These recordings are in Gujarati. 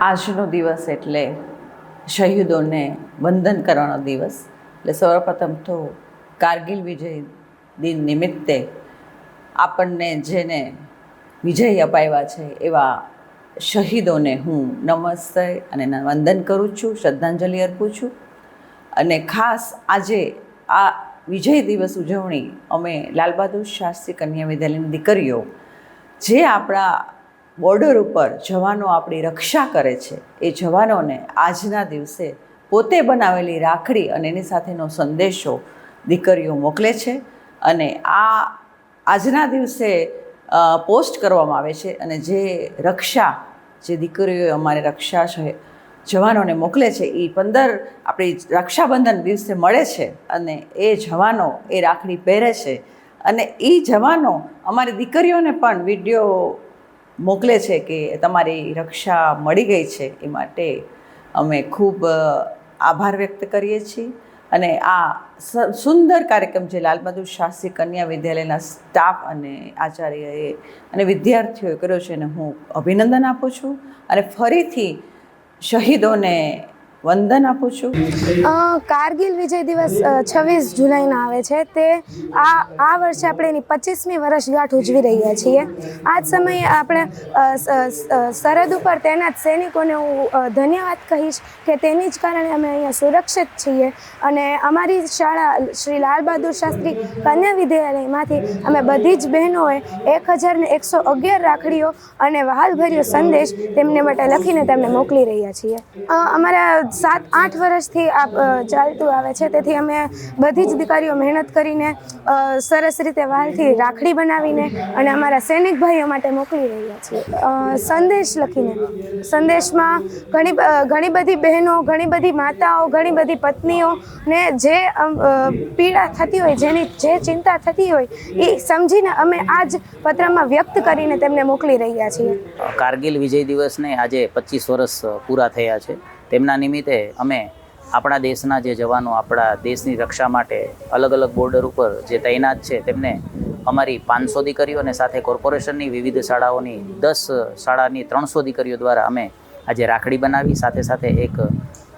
આજનો દિવસ એટલે શહીદોને વંદન કરવાનો દિવસ. એટલે સર્વપ્રથમ તો કારગિલ વિજય દિન નિમિત્તે આપણને જેને વિજય અપાવ્યા છે એવા શહીદોને હું નમસ્તે અને વંદન કરું છું, શ્રદ્ધાંજલિ અર્પું છું. અને ખાસ આજે આ વિજય દિવસ ઉજવણી અમે લાલબહાદુર શાસ્ત્રી કન્યા વિદ્યાલયની દીકરીઓ, જે આપણા બોર્ડર ઉપર જવાનો આપણી રક્ષા કરે છે. એ જવાનોને આજના દિવસે પોતે બનાવેલી રાખડી અને એની સાથેનો સંદેશો દીકરીઓ મોકલે છે અને આ આજના દિવસે પોસ્ટ કરવામાં આવે છે અને જે રક્ષા, જે દીકરીઓ અમારે રક્ષા છે જવાનોને મોકલે છે એ પંદર આપણી રક્ષાબંધન દિવસે મળે છે અને એ જવાનો એ રાખડી પહેરે છે. અને એ જવાનો અમારી દીકરીઓને પણ વીડિયો મોકલે છે કે તમારી રક્ષા મળી ગઈ છે એ માટે અમે ખૂબ આભાર વ્યક્ત કરીએ છીએ. અને આ સુંદર કાર્યક્રમ જે લાલબહાદુર શાસ્ત્રી કન્યા વિદ્યાલયના સ્ટાફ અને આચાર્યએ અને વિદ્યાર્થીઓએ કર્યો છે એને હું અભિનંદન આપું છું. અને ફરીથી શહીદોને વંદન આપું છું. કારગિલ વિજય દિવસ છવ્વીસ જુલાઈના આવે છે. તે આ આ વર્ષે આપણે એની પચીસમી વર્ષગાંઠ ઉજવી રહ્યા છીએ. આ જ સમયે આપણે સરહદ ઉપર તૈનાત સૈનિકોને હું ધન્યવાદ કહીશ કે તેની જ કારણે અમે અહીંયા સુરક્ષિત છીએ. અને અમારી શાળા, શ્રી લાલ બહાદુર શાસ્ત્રી કન્યા વિદ્યાલયમાંથી અમે બધી જ બહેનોએ એક હજાર ને એકસો અગિયાર રાખડીઓ અને વહાલભર્યો સંદેશ તેમને માટે લખીને તેમને મોકલી રહ્યા છીએ. અમારા સાત આઠ વર્ષથી આ ચાલતું આવે છે. તેથી અમે બધી જ દીકરીઓ મહેનત કરીને સરસ રીતે વાલથી રાખડી બનાવીને અને અમારા સૈનિક ભાઈઓ માટે મોકલી રહ્યા છીએ. સંદેશ લખીને. સંદેશમાં ઘણી ઘણી બધી બહેનો, ઘણી બધી માતાઓ, ઘણી બધી પત્નીઓ ને જે પીડા થતી હોય, જેની જે ચિંતા થતી હોય, એ સમજીને અમે આ જ પત્રમાં વ્યક્ત કરીને તેમને મોકલી રહ્યા છીએ. કારગિલ વિજય દિવસને આજે પચીસ વર્ષ પૂરા થયા છે. તેમના નિમિત્તે અમે આપણા દેશના જે જવાનો, આપણા દેશની રક્ષા માટે અલગ અલગ બોર્ડર ઉપર જે તૈનાત છે તેમને અમારી પાંચસો દીકરીઓ અને સાથે કોર્પોરેશનની વિવિધ શાળાઓની દસ શાળાની ત્રણસો દીકરીઓ દ્વારા અમે આજે રાખડી બનાવી. સાથે સાથે એક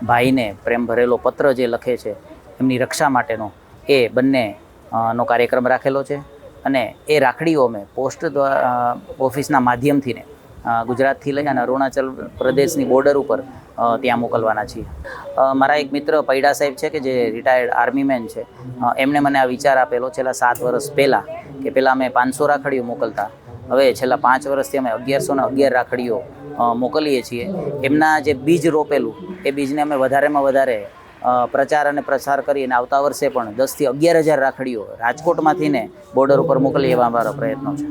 ભાઈને પ્રેમ ભરેલો પત્ર જે લખે છે એમની રક્ષા માટેનો, એ બંને નો કાર્યક્રમ રાખેલો છે. અને એ રાખડીઓ અમે પોસ્ટ ઓફિસના માધ્યમથી ને ગુજરાતથી લઈ અને અરુણાચલ પ્રદેશની બોર્ડર ઉપર ત્યાં મોકલવાના છીએ. મારા એક મિત્ર પૈડા સાહેબ છે કે જે રિટાયર્ડ આર્મીમેન છે. એમણે મને આ વિચાર આપેલો છેલ્લા સાત વર્ષ પહેલાં કે પહેલાં અમે પાંચસો રાખડીઓ મોકલતા. હવે છેલ્લા પાંચ વર્ષથી અમે અગિયારસો ને અગિયાર રાખડીઓ મોકલીએ છીએ. એમના જે બીજ રોપેલું, એ બીજને અમે વધારેમાં વધારે પ્રચાર અને પ્રસાર કરી અને આવતા વર્ષે પણ દસથી અગિયાર હજાર રાખડીઓ રાજકોટમાંથી ને બોર્ડર ઉપર મોકલી એવા અમારા પ્રયત્નો છે.